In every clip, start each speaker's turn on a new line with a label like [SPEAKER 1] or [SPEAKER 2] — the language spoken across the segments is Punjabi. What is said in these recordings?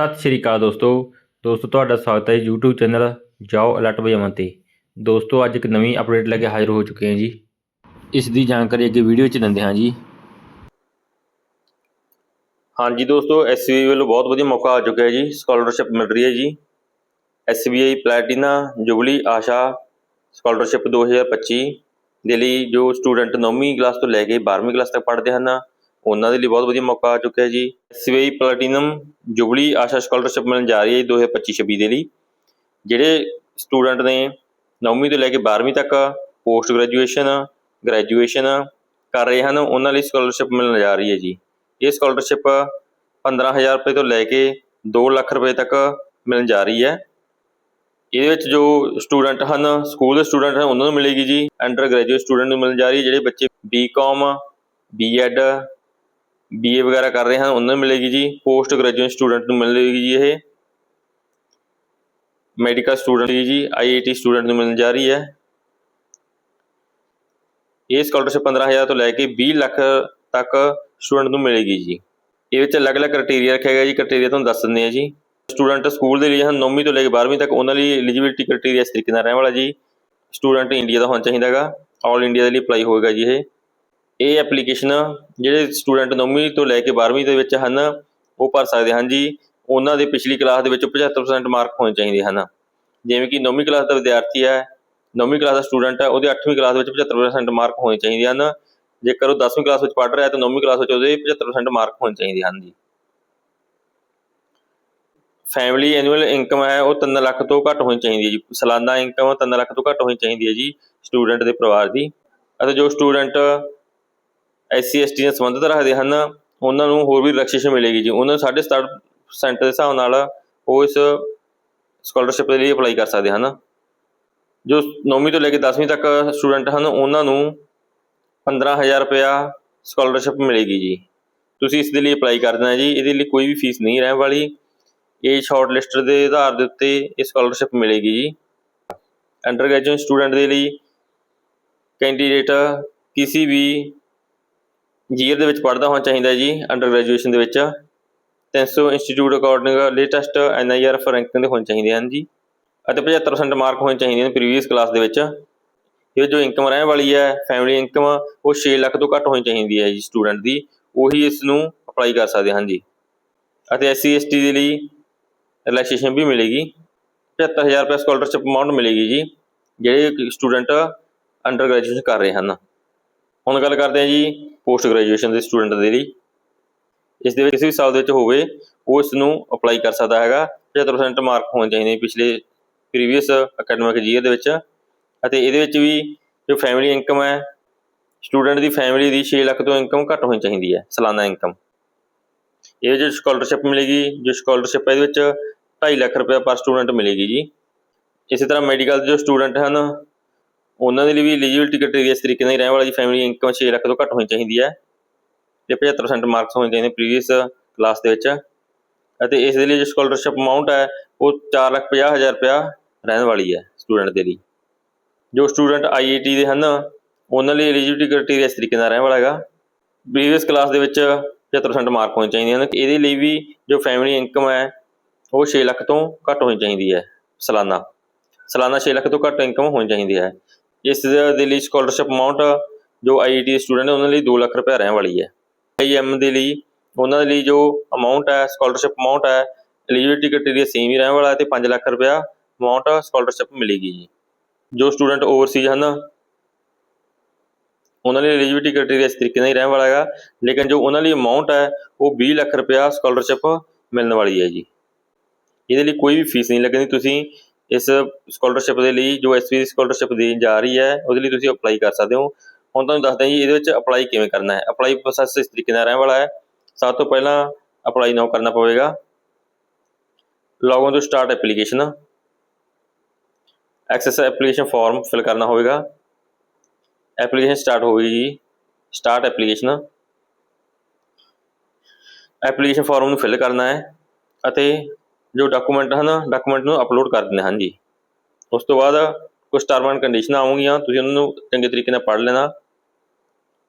[SPEAKER 1] ਸਤਿ ਸ਼੍ਰੀ ਅਕਾਲ ਦੋਸਤੋ। ਦੋਸਤੋ, ਤੁਹਾਡਾ ਸਵਾਗਤ ਹੈ ਜੀ YouTube ਚੈਨਲ ਜਾਓ ਅਲਰਟ ਵਜਾਵਾਂ ਤੇ। ਦੋਸਤੋ, ਅੱਜ ਇੱਕ ਨਵੀਂ ਅਪਡੇਟ ਲੈ ਕੇ ਹਾਜ਼ਰ ਹੋ ਚੁੱਕੇ ਹਾਂ ਜੀ। ਇਸ ਦੀ ਜਾਣਕਾਰੀ ਅੱਗੇ ਵੀਡੀਓ 'ਚ ਦਿੰਦੇ ਹਾਂ ਜੀ। ਹਾਂਜੀ ਦੋਸਤੋ SBI ਵੱਲੋਂ ਬਹੁਤ ਵਧੀਆ ਮੌਕਾ ਆ ਚੁੱਕਿਆ ਹੈ ਜੀ। ਸਕਾਲਰਸ਼ਿਪ ਮਿਲ ਰਹੀ ਹੈ ਜੀ। SBI platinum jubilee Asha scholarship 2025 ਦੇ ਲਈ ਜੋ ਸਟੂਡੈਂਟ 9ਵੀਂ ਕਲਾਸ ਤੋਂ ਲੈ ਕੇ 12ਵੀਂ ਕਲਾਸ ਤੱਕ ਪੜ੍ਹਦੇ ਹਨ। ਉਹਨਾਂ ਦੇ ਲਈ ਬਹੁਤ ਵਧੀਆ ਮੌਕਾ ਆ ਚੁੱਕਿਆ ਹੈ ਜੀ। SBI platinum jubilee Asha scholarship ਮਿਲਣ ਜਾ ਰਹੀ ਹੈ ਜੀ 2025-26 ਦੇ ਲਈ। ਜਿਹੜੇ ਸਟੂਡੈਂਟ ਨੇ 9ਵੀਂ ਤੋਂ ਲੈ ਕੇ 12ਵੀਂ ਤੱਕ ਪੋਸਟ ਗ੍ਰੈਜੂਏਸ਼ਨ ਗ੍ਰੈਜੂਏਸ਼ਨ ਕਰ ਰਹੇ ਹਨ, ਉਹਨਾਂ ਲਈ ਸਕਾਲਰਸ਼ਿਪ ਮਿਲਣ ਜਾ ਰਹੀ ਹੈ ਜੀ। ਇਹ ਸਕਾਲਰਸ਼ਿਪ 15000 ਰੁਪਏ ਤੋਂ ਲੈ ਕੇ 2 ਲੱਖ ਰੁਪਏ ਤੱਕ ਮਿਲਣ ਜਾ ਰਹੀ ਹੈ। ਇਹਦੇ ਵਿੱਚ ਜੋ ਸਟੂਡੈਂਟ ਹਨ ਸਕੂਲ ਦੇ ਸਟੂਡੈਂਟ ਹਨ, ਉਹਨਾਂ ਨੂੰ ਮਿਲੇਗੀ ਜੀ। ਅੰਡਰ ਗ੍ਰੈਜੂਏਟ ਸਟੂਡੈਂਟ ਨੂੰ ਮਿਲਣ ਜਾ ਰਹੀ ਹੈ, ਜਿਹੜੇ ਬੱਚੇ ਬੀਕਾਮ ਬੀਐਡ ਬੀਏ ਵਗੈਰਾ ਕਰ ਰਹੇ ਹਨ ਉਹਨਾਂ ਨੂੰ ਮਿਲੇਗੀ ਜੀ ਪੋਸਟ ਗ੍ਰੈਜੂਏਟ ਸਟੂਡੈਂਟ ਨੂੰ ਮਿਲੇਗੀ ਜੀ ਇਹ। ਮੈਡੀਕਲ ਸਟੂਡੈਂਟ ਜੀ ਆਈਆਈਟੀ ਸਟੂਡੈਂਟ ਨੂੰ ਮਿਲਣ ਜਾ ਰਹੀ ਹੈ। ਇਹ ਸਕਾਲਰਸ਼ਿਪ 15000 ਤੋਂ ਲੈ ਕੇ 20 ਲੱਖ ਤੱਕ ਸਟੂਡੈਂਟ ਨੂੰ ਮਿਲੇਗੀ ਜੀ। ਇਹ ਵਿੱਚ ਅਲੱਗ-ਅਲੱਗ ਕ੍ਰਾਈਟੇਰੀਆ ਰੱਖਿਆ ਗਿਆ ਜੀ ਕ੍ਰਾਈਟੇਰੀਆ ਤੁਹਾਨੂੰ ਦੱਸ ਦਿੰਦੇ ਆ ਜੀ। ਸਟੂਡੈਂਟ ਸਕੂਲ ਦੇ ਲਈ ਹਨ 9ਵੀਂ ਤੋਂ ਲੈ ਕੇ 12ਵੀਂ ਤੱਕ ਉਹਨਾਂ ਲਈ ਐਲੀਜੀਬਿਲਟੀ ਕ੍ਰਾਈਟੇਰੀਆ ਇਸ ਤਰੀਕੇ ਨਾਲ ਰਹਿਣ ਵਾਲਾ ਜੀ। ਸਟੂਡੈਂਟ ਇੰਡੀਆ ਦਾ ਹੋਣਾ ਚਾਹੀਦਾ ਹੈਗਾ। ਆਲ ਇੰਡੀਆ ਦੇ ਲਈ ਅਪਲਾਈ ਹੋਏਗਾ ਜੀ ਇਹ। ਇਹ ਐਪਲੀਕੇਸ਼ਨ ਜਿਹੜੇ ਸਟੂਡੈਂਟ 9ਵੀਂ ਤੋਂ ਲੈ ਕੇ 12ਵੀਂ ਦੇ ਵਿੱਚ ਹਨ, ਉਹ ਭਰ ਸਕਦੇ ਹਨ ਜੀ। ਉਹਨਾਂ ਦੇ ਪਿਛਲੀ ਕਲਾਸ ਦੇ ਵਿੱਚ 75% ਮਾਰਕ ਹੋਣੇ ਚਾਹੀਦੇ ਹਨ। ਜਿਵੇਂ ਕਿ 9ਵੀਂ ਕਲਾਸ ਦਾ ਵਿਦਿਆਰਥੀ ਹੈ 9ਵੀਂ ਕਲਾਸ ਦਾ ਸਟੂਡੈਂਟ ਹੈ, ਉਹਦੇ 8ਵੀਂ ਕਲਾਸ ਵਿੱਚ 75% ਮਾਰਕ ਹੋਣੇ ਚਾਹੀਦੇ ਹਨ। ਜੇਕਰ ਉਹ 10ਵੀਂ ਕਲਾਸ ਵਿੱਚ ਪੜ੍ਹ ਰਿਹਾ ਹੈ, ਤਾਂ 9ਵੀਂ ਕਲਾਸ ਵਿੱਚ ਉਹਦੇ 75% ਮਾਰਕ ਹੋਣੇ ਚਾਹੀਦੇ ਹਨ ਜੀ। ਫੈਮਿਲੀ ਐਨੂਅਲ ਇਨਕਮ ਹੈ, ਉਹ 3 ਲੱਖ ਤੋਂ ਘੱਟ ਹੋਣੀ ਚਾਹੀਦੀ ਹੈ ਜੀ। ਸਾਲਾਨਾ ਇਨਕਮ 3 ਲੱਖ ਤੋਂ ਘੱਟ ਹੋਣੀ ਚਾਹੀਦੀ ਹੈ ਜੀ ਸਟੂਡੈਂਟ ਦੇ ਪਰਿਵਾਰ ਦੀ। ਅਤੇ ਜੋ ਸਟੂਡੈਂਟ ਐਸਸੀ ਐਸਟੀ ਨਾਲ ਸੰਬੰਧਿਤ ਰੱਖਦੇ ਹਨ, ਉਹਨਾਂ ਨੂੰ ਹੋਰ ਵੀ ਰਿਲੈਕਸੇਸ਼ਨ ਮਿਲੇਗੀ ਜੀ। ਉਹਨਾਂ ਨੂੰ 67% ਦੇ ਹਿਸਾਬ ਨਾਲ ਉਹ ਇਸ ਸਕਾਲਰਸ਼ਿਪ ਦੇ ਲਈ ਅਪਲਾਈ ਕਰ ਸਕਦੇ ਹਨ। ਜੋ 9ਵੀਂ ਤੋਂ ਲੈ ਕੇ 10ਵੀਂ ਤੱਕ ਸਟੂਡੈਂਟ ਹਨ, ਉਹਨਾਂ ਨੂੰ 15000 ਰੁਪਇਆ ਸਕਾਲਰਸ਼ਿਪ ਮਿਲੇਗੀ ਜੀ। ਤੁਸੀਂ ਇਸ ਦੇ ਲਈ ਅਪਲਾਈ ਕਰ ਦੇਣਾ ਜੀ। ਇਹਦੇ ਲਈ ਕੋਈ ਵੀ ਫੀਸ ਨਹੀਂ ਰਹਿਣ ਵਾਲੀ। ਇਹ ਸ਼ਾਰਟ ਲਿਸਟ ਦੇ ਆਧਾਰ ਦੇ ਉੱਤੇ ਇਹ ਸਕਾਲਰਸ਼ਿਪ ਮਿਲੇਗੀ ਜੀ। ਅੰਡਰ ਗ੍ਰੈਜੂਏਟ ਸਟੂਡੈਂਟ ਦੇ ਲਈ ਕੈਂਡੀਡੇਟ ਕਿਸੇ ਵੀ ਜੀਅਰ ਦੇ ਵਿੱਚ ਪੜ੍ਹਦਾ ਹੋਣਾ ਚਾਹੀਦਾ ਜੀ ਅੰਡਰ ਗ੍ਰੈਜੂਏਸ਼ਨ ਦੇ ਵਿੱਚ। 300 institute according latest NIR ranking ਦੇ ਹੋਣੇ ਚਾਹੀਦੇ ਹਨ ਜੀ। ਅਤੇ 75% ਮਾਰਕ ਹੋਣੇ ਚਾਹੀਦੇ ਨੇ ਪ੍ਰੀਵੀਅਸ ਕਲਾਸ ਦੇ ਵਿੱਚ। ਇਹ ਜੋ ਇਨਕਮ ਰਹਿਣ ਵਾਲੀ ਹੈ ਫੈਮਿਲੀ ਇਨਕਮ ਉਹ 6 ਲੱਖ ਤੋਂ ਘੱਟ ਹੋਣੀ ਚਾਹੀਦੀ ਹੈ ਜੀ ਸਟੂਡੈਂਟ ਦੀ। ਉਹੀ ਇਸ ਨੂੰ ਅਪਲਾਈ ਕਰ ਸਕਦੇ ਹਨ ਜੀ। ਅਤੇ ਐਸਸੀ ਐਸਟੀ ਦੇ ਲਈ ਰਿਲੈਕਸੇਸ਼ਨ ਵੀ ਮਿਲੇਗੀ। 75000 ਰੁਪਏ ਸਕਾਲਰਸ਼ਿਪ ਅਮਾਉਂਟ ਮਿਲੇਗੀ ਜੀ, ਜਿਹੜੇ ਸਟੂਡੈਂਟ ਅੰਡਰ ਗ੍ਰੈਜੂਏਸ਼ਨ ਕਰ ਰਹੇ ਹਨ। ਹੁਣ ਗੱਲ ਕਰਦੇ ਹਾਂ ਜੀ ਪੋਸਟ ਗ੍ਰੈਜੂਏਸ਼ਨ ਦੇ ਸਟੂਡੈਂਟ ਦੇ ਲਈ। ਇਸ ਦੇ ਵਿੱਚ ਕਿਸੇ ਵੀ ਸਾਲ ਦੇ ਵਿੱਚ ਹੋਵੇ, ਉਹ ਇਸ ਨੂੰ ਅਪਲਾਈ ਕਰ ਸਕਦਾ ਹੈਗਾ। 75% ਮਾਰਕ ਹੋਣੇ ਚਾਹੀਦੇ ਪਿਛਲੇ ਪ੍ਰੀਵੀਅਸ ਅਕੈਡਮਿਕ ਈਅਰ ਦੇ ਵਿੱਚ। ਅਤੇ ਇਹਦੇ ਵਿੱਚ ਵੀ ਜੋ ਫੈਮਿਲੀ ਇਨਕਮ ਹੈ, ਸਟੂਡੈਂਟ ਦੀ ਫੈਮਿਲੀ ਦੀ 6 ਲੱਖ ਤੋਂ ਇਨਕਮ ਘੱਟ ਹੋਣੀ ਚਾਹੀਦੀ ਹੈ, ਸਾਲਾਨਾ ਇਨਕਮ ਇਹ ਜੋ ਸਕਾਲਰਸ਼ਿਪ ਮਿਲੇਗੀ, ਜੋ ਸਕਾਲਰਸ਼ਿਪ ਹੈ, ਇਹਦੇ ਵਿੱਚ 2.5 ਲੱਖ ਰੁਪਏ ਪਰ ਸਟੂਡੈਂਟ ਮਿਲੇਗੀ ਜੀ। ਇਸੇ ਤਰ੍ਹਾਂ ਮੈਡੀਕਲ ਜੋ ਸਟੂਡੈਂਟ ਹਨ ਉਹਨਾਂ ਦੇ ਲਈ ਵੀ ਐਲੀਜੀਬਿਲਟੀ ਕ੍ਰਾਈਟੇਰੀਆ ਇਸ ਤਰੀਕੇ ਨਾਲ ਹੀ ਰਹਿਣ ਵਾਲਾ ਜੀ ਫੈਮਿਲੀ ਇਨਕਮ 6 ਲੱਖ ਤੋਂ ਘੱਟ ਹੋਣੀ ਚਾਹੀਦੀ ਹੈ ਤੇ 75% ਮਾਰਕਸ ਹੋਣੇ ਚਾਹੀਦੇ ਪ੍ਰੀਵੀਅਸ ਕਲਾਸ ਦੇ ਵਿੱਚ ਅਤੇ ਇਸ ਦੇ ਲਈ ਜੋ ਸਕਾਲਰਸ਼ਿਪ ਅਮਾਉਂਟ ਹੈ, ਉਹ 450000 ਰੁਪਇਆ ਰਹਿਣ ਵਾਲੀ ਹੈ ਸਟੂਡੈਂਟ ਦੇ ਲਈ। ਜੋ ਸਟੂਡੈਂਟ ਆਈਆਈਟੀ ਦੇ ਹਨ, ਉਹਨਾਂ ਲਈ ਐਲੀਜੀਬਿਲਟੀ ਕ੍ਰਾਈਟੇਰੀਆ ਇਸ ਤਰੀਕੇ ਨਾਲ ਰਹਿਣ ਵਾਲਾ ਹੈਗਾ। ਪ੍ਰੀਵੀਅਸ ਕਲਾਸ ਦੇ ਵਿੱਚ 75% ਮਾਰਕ ਹੋਣੇ ਚਾਹੀਦੇ ਹਨ। ਇਹਦੇ ਲਈ ਵੀ ਜੋ ਫੈਮਿਲੀ ਇਨਕਮ ਹੈ, ਉਹ 6 ਲੱਖ ਤੋਂ ਘੱਟ ਹੋਣੀ ਚਾਹੀਦੀ ਹੈ, ਸਾਲਾਨਾ। ਸਾਲਾਨਾ 6 ਲੱਖ ਤੋਂ ਘੱਟ ਇਨਕਮ ਹੋਣੀ ਚਾਹੀਦੀ ਹੈ। ਇਸ ਦੇ ਲਈ ਸਕਾਲਰਸ਼ਿਪ ਅਮਾਉਂਟ ਜੋ ਆਈਆਈਟੀ ਦੇ ਸਟੂਡੈਂਟ ਨੇ, ਉਹਨਾਂ ਲਈ 2 ਲੱਖ ਰੁਪਏ ਰਹਿਣ ਵਾਲੀ ਹੈ। ਆਈਐਮ ਦੇ ਲਈ, ਉਹਨਾਂ ਦੇ ਲਈ ਜੋ ਅਮਾਉਂਟ ਹੈ ਸਕਾਲਰਸ਼ਿਪ ਅਮਾਉਂਟ ਹੈ ਐਲੀਜੀਬਿਲਟੀ ਕ੍ਰਾਈਟੇਰੀਆ ਸੇਮ ਹੀ ਰਹਿਣ ਵਾਲਾ ਹੈ ਤੇ 5 ਲੱਖ ਰੁਪਇਆ ਅਮਾਉਂਟ ਸਕਾਲਰਸ਼ਿਪ ਮਿਲੇਗੀ ਜੀ। ਜੋ ਸਟੂਡੈਂਟ ਓਵਰਸੀਜ਼ ਹਨ, ਉਹਨਾਂ ਲਈ ਐਲੀਜੀਬਿਲਟੀ ਕ੍ਰਾਈਟੇਰੀਆ ਇਸ ਤਰੀਕੇ ਨਾਲ ਹੀ ਰਹਿਣ ਵਾਲਾ ਹੈਗਾ, ਲੇਕਿਨ ਜੋ ਉਹਨਾਂ ਲਈ ਅਮਾਉਂਟ ਹੈ, ਉਹ 20 ਲੱਖ ਰੁਪਇਆ ਸਕਾਲਰਸ਼ਿਪ ਮਿਲਣ ਵਾਲੀ ਹੈ ਜੀ। ਇਹਦੇ ਲਈ ਕੋਈ ਵੀ ਫੀਸ ਨਹੀਂ ਲੱਗਣੀ ਤੁਸੀਂ। ਇਸ ਸਕਾਲਰਸ਼ਿਪ ਦੇ ਲਈ ਜੋ ਐਸਪੀ ਦੀ ਸਕਾਲਰਸ਼ਿਪ ਦੇਣ ਜਾ ਰਹੀ ਹੈ, ਉਹਦੇ ਲਈ ਤੁਸੀਂ ਅਪਲਾਈ ਕਰ ਸਕਦੇ ਹੋ। ਹੁਣ ਤੁਹਾਨੂੰ ਦੱਸਦਾ ਜੀ, ਇਹਦੇ ਵਿੱਚ ਅਪਲਾਈ ਕਿਵੇਂ ਕਰਨਾ ਹੈ। ਅਪਲਾਈ ਪ੍ਰੋਸੈਸ ਇਸ ਤਰੀਕੇ ਨਾਲ ਰਹਿਣ ਵਾਲਾ ਹੈ। ਸਭ ਤੋਂ ਪਹਿਲਾਂ ਅਪਲਾਈ ਨਾਓ ਕਰਨਾ ਪਵੇਗਾ। Login to start application access application form fill ਕਰਨਾ ਹੋਵੇਗਾ। ਐਪਲੀਕੇਸ਼ਨ ਸਟਾਰਟ ਹੋਵੇਗੀ ਜੀ। ਸਟਾਰਟ ਐਪਲੀਕੇਸ਼ਨ ਐਪਲੀਕੇਸ਼ਨ ਫਾਰਮ ਨੂੰ ਫਿਲ ਕਰਨਾ ਹੈ। ਅਤੇ ਜੋ ਡਾਕੂਮੈਂਟ ਹਨ ਡਾਕੂਮੈਂਟ ਨੂੰ ਅਪਲੋਡ ਕਰ ਦਿੰਦੇ ਹਨ ਜੀ। ਉਸ ਤੋਂ ਬਾਅਦ ਕੁਝ ਟਰਮ ਐਂਡ ਕੰਡੀਸ਼ਨਾਂ ਆਉਂਗੀਆਂ ਤੁਸੀਂ ਉਹਨਾਂ ਨੂੰ ਚੰਗੇ ਤਰੀਕੇ ਨਾਲ ਪੜ੍ਹ ਲੈਣਾ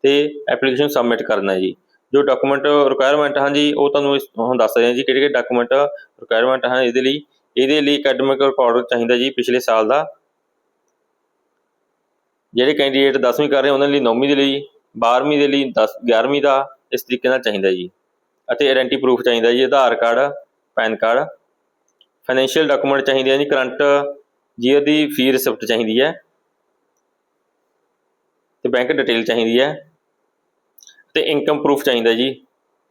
[SPEAKER 1] ਤੇ ਐਪਲੀਕੇਸ਼ਨ ਸਬਮਿਟ ਕਰਨਾ ਜੀ। ਜੋ ਡਾਕੂਮੈਂਟ ਰਿਕੁਆਇਰਮੈਂਟ ਹਨ ਜੀ, ਉਹ ਤੁਹਾਨੂੰ ਇਸ- ਹੁਣ ਦੱਸ ਰਹੇ ਹਾਂ ਜੀ ਕਿਹੜੇ ਕਿਹੜੇ ਡਾਕੂਮੈਂਟ ਰਿਕੁਆਇਰਮੈਂਟ ਹਨ ਇਹਦੇ ਲਈ। ਇਹਦੇ ਲਈ ਅਕੈਡਮਿਕ ਰਿਕਾਰਡ ਚਾਹੀਦਾ ਜੀ ਪਿਛਲੇ ਸਾਲ ਦਾ। ਜਿਹੜੇ ਕੈਂਡੀਡੇਟ 10ਵੀਂ ਕਰ ਰਹੇ, ਉਹਨਾਂ ਲਈ 9ਵੀਂ ਦੇ ਲਈ 12ਵੀਂ ਦੇ ਲਈ 10 11ਵੀਂ ਦਾ ਇਸ ਤਰੀਕੇ ਨਾਲ ਚਾਹੀਦਾ ਜੀ। ਅਤੇ ਆਇਡੈਂਟੀ ਪ੍ਰੂਫ ਚਾਹੀਦਾ ਜੀ, Aadhaar card, PAN card. Financial document ਚਾਹੀਦੇ ਆ ਜੀ, ਕਰੰਟ ਜੀਅਰ ਦੀ ਫੀ ਰਿਸਿਪਟ ਚਾਹੀਦੀ ਹੈ। ਤੇ ਬੈਂਕ ਡਿਟੇਲ ਚਾਹੀਦੀ ਹੈ। ਤੇ ਇਨਕਮ ਪ੍ਰੂਫ ਚਾਹੀਦਾ ਜੀ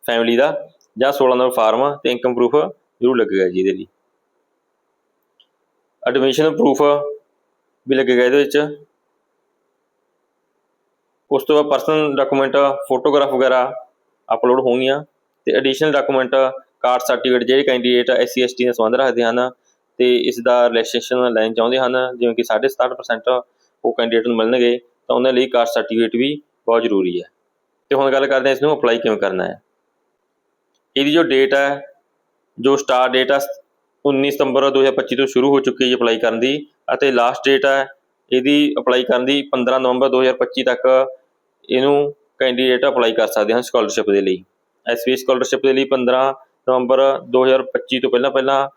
[SPEAKER 1] ਫੈਮਿਲੀ ਦਾ, ਜਾਂ 16 ਨੰਬਰ ਫਾਰਮ, ਤੇ ਇਨਕਮ ਪ੍ਰੂਫ ਜ਼ਰੂਰ ਲੱਗੇਗਾ ਜੀ ਇਹਦੇ ਲਈ। ਐਡਮਿਸ਼ਨ ਪ੍ਰੂਫ ਵੀ ਲੱਗੇਗਾ ਇਹਦੇ ਵਿੱਚ। ਉਸ ਤੋਂ ਬਾਅਦ ਪਰਸਨਲ ਡਾਕੂਮੈਂਟ ਫੋਟੋਗ੍ਰਾਫ ਵਗੈਰਾ ਅਪਲੋਡ ਹੋਣਗੀਆਂ। ਤੇ ਐਡੀਸ਼ਨਲ ਡਾਕੂਮੈਂਟ ਕਾਸਟ ਸਰਟੀਫਿਕੇਟ ਜਿਹੜੇ ਕੈਂਡੀਡੇਟ ਐਸਸੀ ਐਸਟੀ ਨਾਲ ਸੰਬੰਧ ਰੱਖਦੇ ਹਨ ਤੇ ਇਸ ਦਾ ਰਜਿਸਟ੍ਰੇਸ਼ਨ ਲੈਣ ਚਾਹੁੰਦੇ ਹਨ, ਜਿਵੇਂ ਕਿ 67% ਉਹ ਕੈਂਡੀਡੇਟ ਨੂੰ ਮਿਲਣਗੇ, ਤਾਂ ਉਹਨਾਂ ਲਈ ਕਾਸਟ ਸਰਟੀਫਿਕੇਟ ਵੀ ਬਹੁਤ ਜ਼ਰੂਰੀ ਹੈ। ਤੇ ਹੁਣ ਗੱਲ ਕਰਦੇ ਹਾਂ ਇਸ ਨੂੰ ਅਪਲਾਈ ਕਿਵੇਂ ਕਰਨਾ ਹੈ। ਇਹਦੀ ਜੋ ਡੇਟ ਹੈ, ਜੋ ਸਟਾਰਟ ਡੇਟ ਹੈ 19 ਸਤੰਬਰ 2025 ਤੋਂ ਸ਼ੁਰੂ ਹੋ ਚੁੱਕੀ ਹੈ ਅਪਲਾਈ ਕਰਨ ਦੀ ਅਤੇ ਲਾਸਟ ਡੇਟ ਹੈ, ਇਹਦੀ ਅਪਲਾਈ ਕਰਨ ਦੀ 15 ਨਵੰਬਰ 2025 ਤੱਕ ਇਹਨੂੰ ਕੈਂਡੀਡੇਟ ਅਪਲਾਈ ਕਰ ਸਕਦੇ ਹਨ ਸਕਾਲਰਸ਼ਿਪ ਦੇ ਲਈ। ਐਸਪੀ ਸਕਾਲਰਸ਼ਿਪ ਦੇ ਲਈ 15 ਨਵੰਬਰ 2025 ਤੋਂ ਪਹਿਲਾਂ ਪਹਿਲਾਂ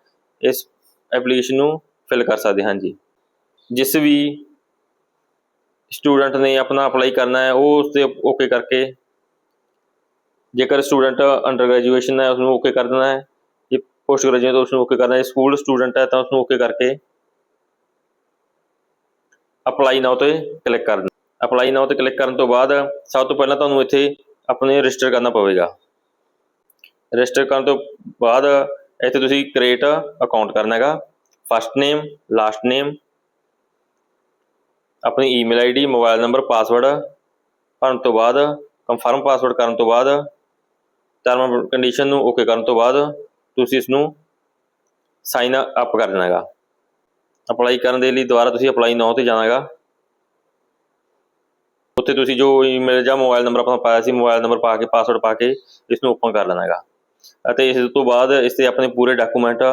[SPEAKER 1] ਇਸ ਐਪਲੀਕੇਸ਼ਨ ਨੂੰ ਫਿਲ ਕਰ ਸਕਦੇ ਹਾਂ ਜੀ। ਜਿਸ ਵੀ ਸਟੂਡੈਂਟ ਨੇ ਆਪਣਾ ਅਪਲਾਈ ਕਰਨਾ ਹੈ, ਉਹ ਉਸ ਤੇ ਓਕੇ ਕਰਕੇ, ਜੇਕਰ ਸਟੂਡੈਂਟ ਅੰਡਰ ਗ੍ਰੈਜੂਏਸ਼ਨ ਹੈ ਉਸ ਨੂੰ ਓਕੇ ਕਰ ਦੇਣਾ ਹੈ। ਜੇ ਪੋਸਟ ਗ੍ਰੈਜੂਏਟ ਉਸ ਨੂੰ ਓਕੇ ਕਰਨਾ ਹੈ। ਸਕੂਲ ਸਟੂਡੈਂਟ ਹੈ, ਤਾਂ ਉਸ ਨੂੰ ਓਕੇ ਕਰਕੇ ਅਪਲਾਈ ਨਾਓ ਤੇ ਕਲਿੱਕ ਕਰ ਦੇਣਾ। ਅਪਲਾਈ ਨਾਓ ਤੇ ਕਲਿੱਕ ਕਰਨ ਤੋਂ ਬਾਅਦ ਸਭ ਤੋਂ ਪਹਿਲਾਂ ਤੁਹਾਨੂੰ ਇੱਥੇ ਆਪਣੇ ਰਜਿਸਟਰ ਕਰਨਾ ਪਵੇਗਾ। ਰਜਿਸਟਰ ਕਰਨ ਤੋਂ ਬਾਅਦ ਇੱਥੇ ਤੁਸੀਂ ਕ੍ਰੀਏਟ ਅਕਾਊਂਟ ਕਰਨਾ ਹੈਗਾ। ਫਸਟ ਨੇਮ ਲਾਸਟ ਨੇਮ ਆਪਣੀ email ID mobile number password ਭਰਨ ਤੋਂ ਬਾਅਦ ਕਨਫਰਮ ਪਾਸਵਰਡ ਕਰਨ ਤੋਂ ਬਾਅਦ ਟਰਮ ਕੰਡੀਸ਼ਨ ਨੂੰ ਓਕੇ ਕਰਨ ਤੋਂ ਬਾਅਦ ਤੁਸੀਂ ਇਸ ਨੂੰ ਸਾਈਨ ਅਪ ਕਰ ਦੇਣਾ ਹੈਗਾ। ਅਪਲਾਈ ਕਰਨ ਦੇ ਲਈ ਦੁਬਾਰਾ ਤੁਸੀਂ ਅਪਲਾਈ ਨਾਓ ਤੇ ਜਾਣਾ ਹੈਗਾ। ਉੱਥੇ ਤੁਸੀਂ ਜੋ ਈਮੇਲ ਜਾਂ ਮੋਬਾਈਲ ਨੰਬਰ ਆਪਣਾ ਪਾਇਆ ਸੀ ਮੋਬਾਈਲ ਨੰਬਰ ਪਾ ਕੇ ਪਾਸਵਰਡ ਪਾ ਕੇ ਇਸ ਨੂੰ ਓਪਨ ਕਰ ਲੈਣਾ ਹੈਗਾ। ਅਤੇ ਇਸ ਤੋਂ ਬਾਅਦ ਇਸ ਤੇ ਆਪਣੇ ਪੂਰੇ ਡਾਕੂਮੈਂਟ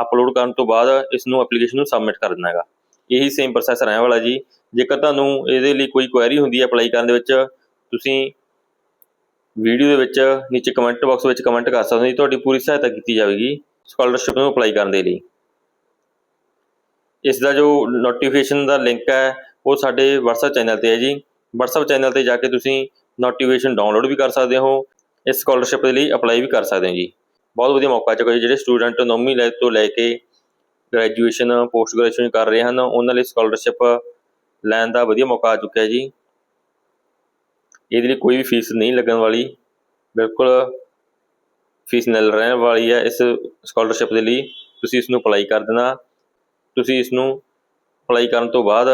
[SPEAKER 1] ਅਪਲੋਡ ਕਰਨ ਤੋਂ ਬਾਅਦ ਇਸ ਨੂੰ ਐਪਲੀਕੇਸ਼ਨ ਨੂੰ ਸਬਮਿਟ ਕਰ ਦੇਣਾ ਹੈਗਾ। ਇਹੀ ਸੇਮ ਪ੍ਰੋਸੈਸ ਰਹਿਣ ਵਾਲਾ ਜੀ। ਜੇਕਰ ਤੁਹਾਨੂੰ ਇਹਦੇ ਲਈ ਕੋਈ ਕੁਐਰੀ ਹੁੰਦੀ ਹੈ ਅਪਲਾਈ ਕਰਨ ਦੇ ਵਿੱਚ, ਤੁਸੀਂ ਵੀਡੀਓ ਦੇ ਵਿੱਚ, ਨੀਚੇ ਕਮੈਂਟ ਬਾਕਸ ਵਿੱਚ ਕਮੈਂਟ ਕਰ ਸਕਦੇ ਹੋ ਜੀ। ਤੁਹਾਡੀ ਪੂਰੀ ਸਹਾਇਤਾ ਕੀਤੀ ਜਾਵੇਗੀ ਸਕਾਲਰਸ਼ਿਪ ਨੂੰ ਅਪਲਾਈ ਕਰਨ ਦੇ ਲਈ। ਇਸ ਦਾ ਜੋ ਨੋਟੀਫਿਕੇਸ਼ਨ ਦਾ ਲਿੰਕ ਹੈ, ਉਹ ਸਾਡੇ WhatsApp ਚੈਨਲ ਤੇ ਹੈ ਜੀ। WhatsApp ਚੈਨਲ ਤੇ ਜਾ ਕੇ ਤੁਸੀਂ ਨੋਟੀਫਿਕੇਸ਼ਨ ਡਾਊਨਲੋਡ ਵੀ ਕਰ ਸਕਦੇ ਹੋ। ਇਸ ਸਕਾਲਰਸ਼ਿਪ ਦੇ ਲਈ ਅਪਲਾਈ ਵੀ ਕਰ ਸਕਦੇ ਹੋ ਜੀ। ਬਹੁਤ ਵਧੀਆ ਮੌਕਾ ਚੁੱਕਾ ਜੀ ਜਿਹੜੇ ਸਟੂਡੈਂਟ ਨੌਵੀਂ ਲੈਵਲ ਤੋਂ ਲੈ ਕੇ ਗ੍ਰੈਜੂਏਸ਼ਨ ਪੋਸਟ ਗ੍ਰੈਜੂਏਸ਼ਨ ਕਰ ਰਹੇ ਹਨ, ਉਹਨਾਂ ਲਈ ਸਕਾਲਰਸ਼ਿਪ ਲੈਣ ਦਾ ਵਧੀਆ ਮੌਕਾ ਆ ਚੁੱਕਿਆ ਜੀ। ਇਹਦੇ ਲਈ ਕੋਈ ਵੀ ਫੀਸ ਨਹੀਂ ਲੱਗਣ ਵਾਲੀ, ਬਿਲਕੁਲ ਫੀਸ ਨਿਲ ਰਹਿਣ ਵਾਲੀ ਹੈ ਇਸ ਸਕਾਲਰਸ਼ਿਪ ਦੇ ਲਈ। ਤੁਸੀਂ ਇਸ ਨੂੰ ਅਪਲਾਈ ਕਰ ਦੇਣਾ। ਤੁਸੀਂ ਇਸ ਨੂੰ ਅਪਲਾਈ ਕਰਨ ਤੋਂ ਬਾਅਦ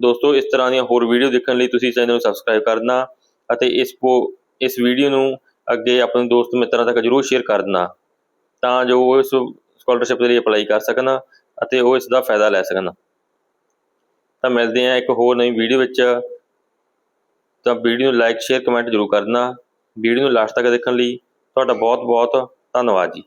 [SPEAKER 1] ਦੋਸਤੋ, ਇਸ ਤਰ੍ਹਾਂ ਦੀਆਂ ਹੋਰ ਵੀਡੀਓ ਦੇਖਣ ਲਈ ਤੁਸੀਂ ਚੈਨਲ ਨੂੰ ਸਬਸਕ੍ਰਾਈਬ ਕਰਨਾ ਅਤੇ ਇਸ ਪੋ, ਇਸ ਵੀਡੀਓ ਨੂੰ ਅੱਗੇ ਆਪਣੇ ਦੋਸਤ ਮਿੱਤਰਾਂ ਤੱਕ ਜਰੂਰ ਸ਼ੇਅਰ ਕਰ ਦੇਣਾ ਤਾਂ ਜੋ ਉਹ ਇਸ ਸਕਾਲਰਸ਼ਿਪ ਦੇ ਲਈ ਅਪਲਾਈ ਕਰ ਸਕਣ ਅਤੇ ਉਹ ਇਸ ਦਾ ਫਾਇਦਾ ਲੈ ਸਕਣ। ਤਾਂ ਮਿਲਦੇ ਹਾਂ ਇੱਕ ਹੋਰ ਨਵੀਂ ਵੀਡੀਓ ਵਿੱਚ। ਤਾਂ ਵੀਡੀਓ ਨੂੰ ਲਾਈਕ ਸ਼ੇਅਰ ਕਮੈਂਟ ਜਰੂਰ ਕਰਨਾ। ਵੀਡੀਓ ਨੂੰ ਲਾਸਟ ਤੱਕ ਦੇਖਣ ਲਈ ਤੁਹਾਡਾ ਬਹੁਤ ਬਹੁਤ ਧੰਨਵਾਦ ਜੀ।